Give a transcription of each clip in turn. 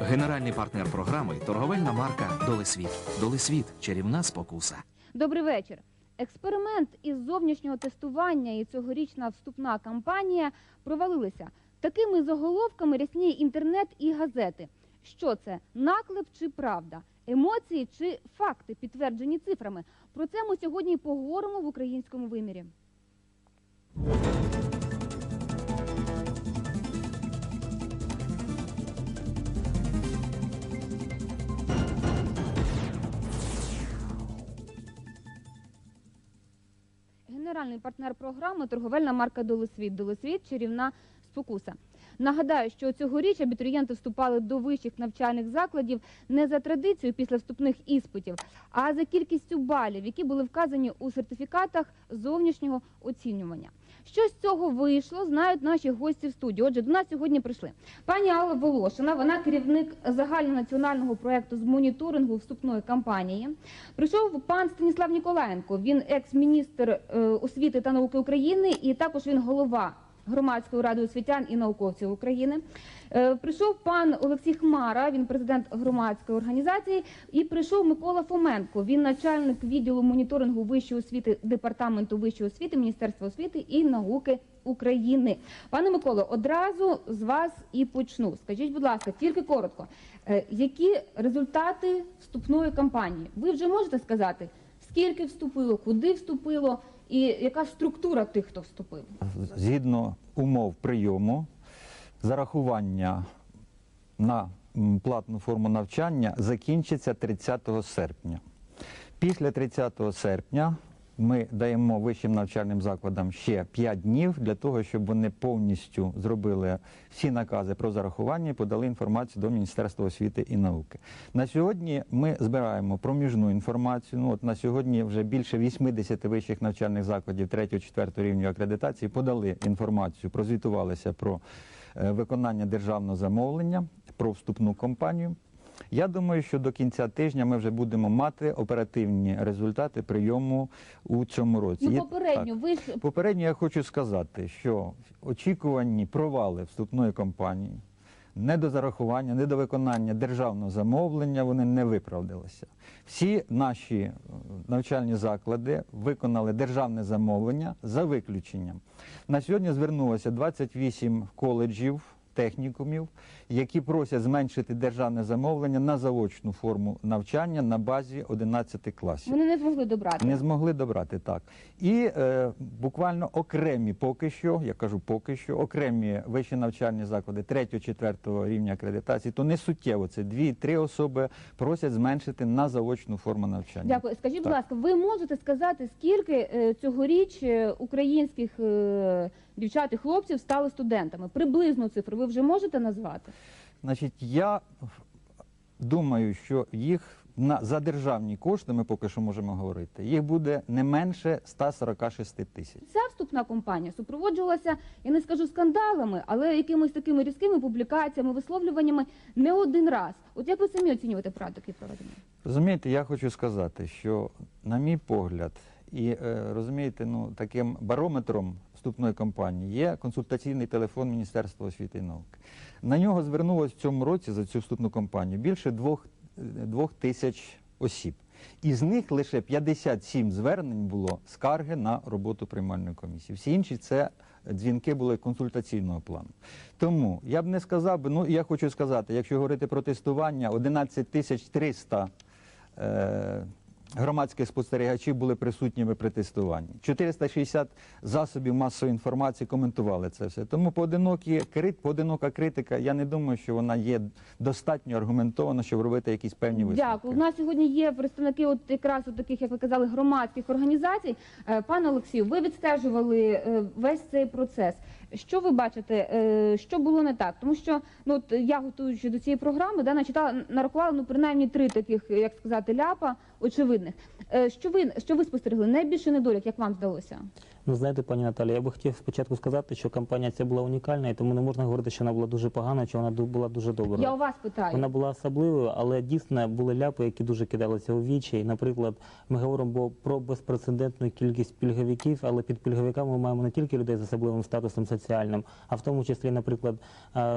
Генеральний партнер програми торговельна марка Долесвіт. Долесвіт чарівна спокуса. Добрий вечір. Експеримент із зовнішнього тестування і цьогорічна вступна кампанія провалилися. Такими заголовками рясніє інтернет і газети. Що це наклеп чи правда? Емоції чи факти, підтверджені цифрами? Про це ми сьогодні поговоримо в українському вимірі. Генеральний партнер програми торговельна марка Долесвіт. Долесвіт чарівна спокуса. Нагадаю, що цьогоріч абітурієнти вступали до вищих навчальних закладів не за традицією після вступних іспитів, а за кількістю балів, які були вказані у сертифікатах зовнішнього оцінювання. Що з цього вийшло, знають наші гості в студії. Отже, до нас сьогодні прийшли пані Алла Волошина. Вона керівник загальнонаціонального проекту з моніторингу вступної кампанії. Прийшов пан Станіслав Ніколаєнко. Він екс-міністр е, освіти та науки України, і також він голова громадської ради освітян і науковців України. Е, Прийшов пан Олексій Хмара, він президент громадської організації, і прийшов Микола Фоменко. Він начальник відділу моніторингу вищої освіти департаменту вищої освіти Міністерства освіти і науки України. Пане Миколо, одразу з вас і почну. Скажіть, будь ласка, тільки коротко, е, які результати вступної кампанії? Ви вже можете сказати, скільки вступило, куди вступило, і яка структура тих, хто вступив? згідно умов прийому, зарахування на платну форму навчання закінчиться 30 серпня. Після 30 серпня ми даємо вищим навчальним закладам ще 5 днів для того, щоб вони повністю зробили всі накази про зарахування і подали інформацію до Міністерства освіти і науки. На сьогодні ми збираємо проміжну інформацію. Ну, от на сьогодні вже більше 80 вищих навчальних закладів 3-4 рівню акредитації подали інформацію, прозвітувалися про е, виконання державного замовлення, про вступну кампанію. Я думаю, що до кінця тижня ми вже будемо мати оперативні результати прийому у цьому році. Ну, попередньо, так. ви ж Попередньо я хочу сказати, що очікувані провали вступної кампанії, недозарахування, недовиконання державного замовлення, вони не виправдалися. Всі наші е, навчальні заклади виконали державне замовлення за виключенням. На сьогодні звернулося 28 коледжів. Технікумів, які просять зменшити державне замовлення на заочну форму навчання на базі 11 класів. вони не змогли добрати. Не змогли добрати так. І е, буквально окремі поки що, я кажу поки що, окремі вищі навчальні заклади 3-4 рівня акредитації, то не суттєво. Це 2-3 особи просять зменшити на заочну форму навчання. Дякую. Скажіть, будь ласка, ви можете сказати, скільки е, цьогоріч е, українських е, дівчат і хлопців стали студентами? Приблизну цифру ви вже можете назвати? Значить, я думаю, що їх на за державні кошти, ми поки що можемо говорити, їх буде не менше 146 тисяч. Ця вступна кампанія супроводжувалася, я не скажу скандалами, але якимись такими різкими публікаціями, висловлюваннями не один раз. От як ви самі оцінюєте практики проведення? Розумієте, я хочу сказати, що, на мій погляд, і е, розумієте, ну таким барометром вступної кампанії є консультаційний телефон Міністерства освіти і науки. На нього звернулось в цьому році за цю вступну кампанію більше двох, е, двох тисяч осіб. Із них лише 57 звернень було скарги на роботу приймальної комісії. Всі інші це дзвінки були консультаційного плану. Тому я б не сказав ну я хочу сказати, якщо говорити про тестування, 11 тисяч 300 е, громадських спостерігачів були присутніми при тестуванні. 460 засобів масової інформації коментували це все. Тому поодинокі поодинока критика, я не думаю, що вона є достатньо аргументована, щоб робити якісь певні висновки. Дякую. У нас сьогодні є представники от якраз от таких, як ви казали, громадських організацій. Е, Пане Олексію, ви відстежували е, весь цей процес. Що ви бачите, е, що було не так? Тому що ну я готуючи до цієї програми, да, начитала, нарахувала ну принаймні три таких, як сказати, ляпа очевидних. Е, Що ви що ви спостерегли? Найбільше недолік, як вам здалося? Ну, знаєте, пані Наталі, я би хотів спочатку сказати, що кампанія ця була унікальна, і тому не можна говорити, що вона була дуже погана, чи вона була дуже добра. Я у вас питаю. Вона була особливою, але дійсно були ляпи, які дуже кидалися у вічі. І, Наприклад, ми говоримо про безпрецедентну кількість пільговиків, але під пільговиками ми маємо не тільки людей з особливим статусом соціальним, а в тому числі, наприклад,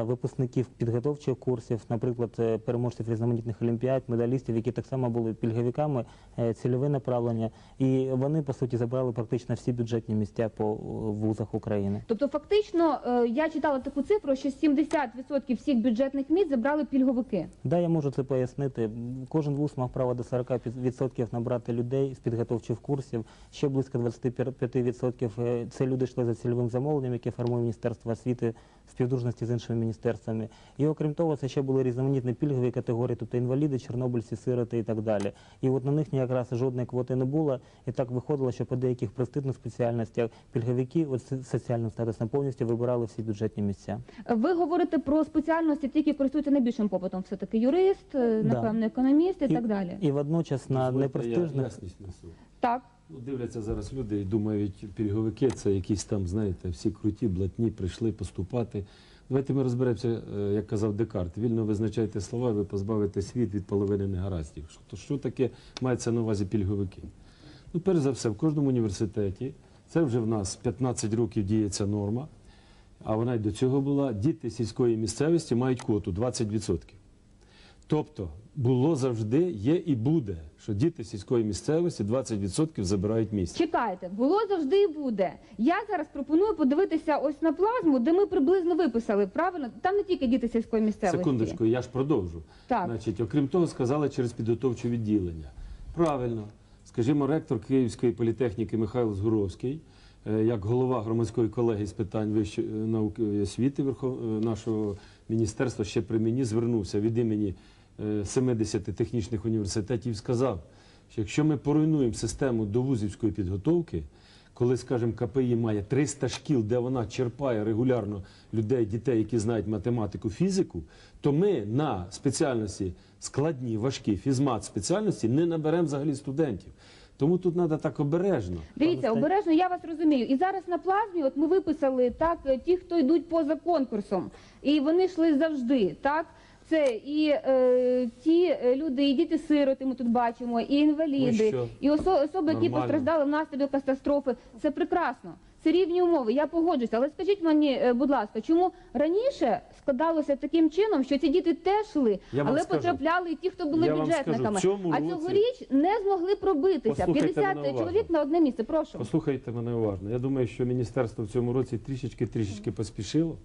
випускників підготовчих курсів, наприклад, е, переможців різноманітних олімпіад, медалістів, які так само були пільговиками, е, цільове направлення, і вони по суті забрали практично всі бюджетні місця по е, вузах України. Тобто, фактично, е, я читала таку цифру, що 70% всіх бюджетних місць забрали пільговики. Да, я можу це пояснити. Кожен вуз мав право до 40% набрати людей з підготовчих курсів. Ще близько 25% е, це люди йшли за цільовим замовленням, яке формує Міністерство освіти співдружності з іншими міністерствами. І окрім того, це ще були різноманітні пільгові категорії, тобто інваліди, чорнобильці, сироти і так далі. І от на них якраз жодної квоти не було. І так виходило, що по деяких престижних спеціальностях пільговики от соціальним статусом повністю вибирали всі бюджетні місця. Ви говорите про спеціальності, ті, які користуються найбільшим попитом. Все таки юрист, напевно, економіст і, так далі. І водночас на Дозвольте, я непрестижних. Так. Ну, дивляться зараз люди і думають, пільговики це якісь там, знаєте, всі круті, блатні, прийшли поступати. Давайте ми розберемося, е, як казав Декарт. Вільно визначайте слова, ви позбавите світ від половини негараздів. Що, таке мається на увазі пільговики? Ну, перш за все, в кожному університеті, це вже в нас 15 років діється норма, а вона й до цього була. Діти сільської місцевості мають квоту 20%. Тобто було завжди, є і буде, що діти сільської місцевості 20% забирають місце. Чекайте, було завжди і буде. Я зараз пропоную подивитися ось на плазму, де ми приблизно виписали. Правильно, там не тільки діти сільської місцевості. Секундочку, я ж продовжу. Так. Значить, окрім того, сказали через підготовче відділення. Правильно, скажімо, ректор Київської політехніки Михайло Згуровський, е, як голова громадської колегії з питань вищої е, науки і освіти е, нашого міністерства ще при мені звернувся від імені 70 технічних університетів сказав, що якщо ми поруйнуємо систему довузівської підготовки, коли, скажімо, КПІ має 300 шкіл, де вона черпає регулярно людей, дітей, які знають математику, фізику, то ми на спеціальності складні, важкі фізмат спеціальності не наберемо взагалі студентів. Тому тут треба так обережно. Дивіться, обережно, я вас розумію. І зараз на плазмі, от ми виписали так, е, ті, хто йдуть поза конкурсом, і вони йшли завжди, так. Це і е, ті е, люди, і діти-сироти, ми тут бачимо, і Ну інваліди, і що? і осо- особи, які Нормально. постраждали внаслідок катастрофи. Це прекрасно. Це рівні умови, я погоджуюся. Але скажіть мені, е, будь ласка, чому раніше складалося таким чином, що ці діти теж йшли, але скажу. потрапляли і ті, хто були скажу, бюджетниками. в а році- цьогоріч не змогли пробитися. Послухайте 50 чоловік на одне місце. Прошу. Послухайте мене уважно. Я думаю, що міністерство в цьому році трішечки-трішечки поспішило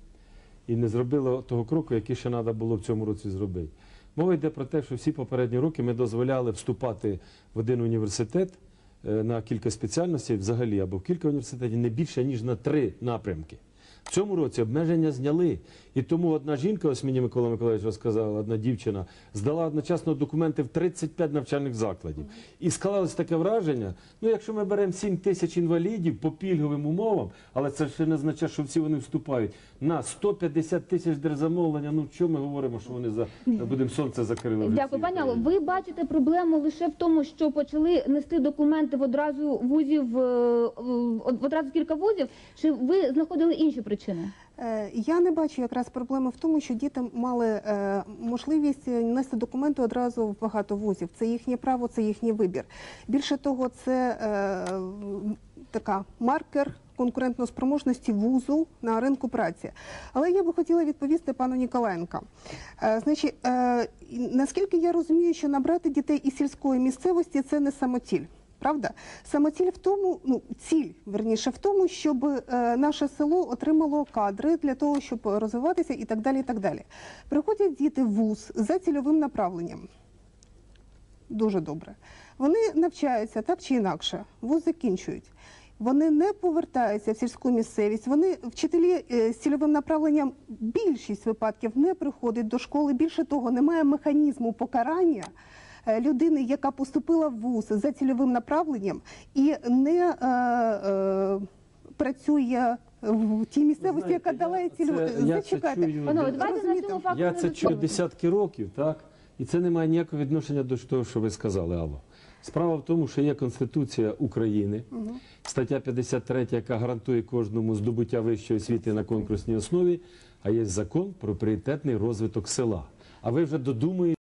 і не зробило того кроку, який ще треба було в цьому році зробити. Мова йде про те, що всі попередні роки ми дозволяли вступати в один університет е, на кілька спеціальностей взагалі або в кілька університетів не більше, ніж на три напрямки. В цьому році обмеження зняли. І тому одна жінка, ось мені Микола Миколаївич розказала, одна дівчина, здала одночасно документи в 35 навчальних закладів. І склалось таке враження, ну якщо ми беремо 7 тисяч інвалідів по пільговим умовам, але це ще не означає, що всі вони вступають, на 150 тисяч держзамовлення, ну що ми говоримо, що вони за будемо сонце закрили. Дякую, пані Алло. Ви бачите проблему лише в тому, що почали нести документи в одразу вузів, е, в одразу кілька вузів. Чи ви знаходили інші причини? Е, Я не бачу якраз проблеми в тому, що діти мали е, можливість нести документи одразу в багато вузів. Це їхнє право, це їхній вибір. Більше того, це е, така маркер конкурентноспроможності вузу на ринку праці. Але я би хотіла відповісти пану Ніколенка. Е, Значить, наскільки я розумію, що набрати дітей із сільської місцевості це не самоціль. Правда, самоціль в тому, ну ціль верніше в тому, щоб е, наше село отримало кадри для того, щоб розвиватися і так далі. І так далі. Приходять діти в вуз за цільовим направленням. Дуже добре. Вони навчаються так чи інакше, вуз закінчують. Вони не повертаються в сільську місцевість. Вони вчителі е, з цільовим направленням більшість випадків не приходять до школи. Більше того, немає механізму покарання людини, яка поступила в вуз за цільовим направленням і не е, е, працює в тій місцевості, знаєте, яка дала їй я- цільове. це- я це Зачекайте. чую Панове, давайте на цьому факту Я це чую десятки років, так? І це не має ніякого відношення до того, що ви сказали, Алла. Справа в тому, що є Конституція України, стаття 53, яка гарантує кожному здобуття вищої освіти на конкурсній основі, а є закон про пріоритетний розвиток села. А ви вже додумуєте.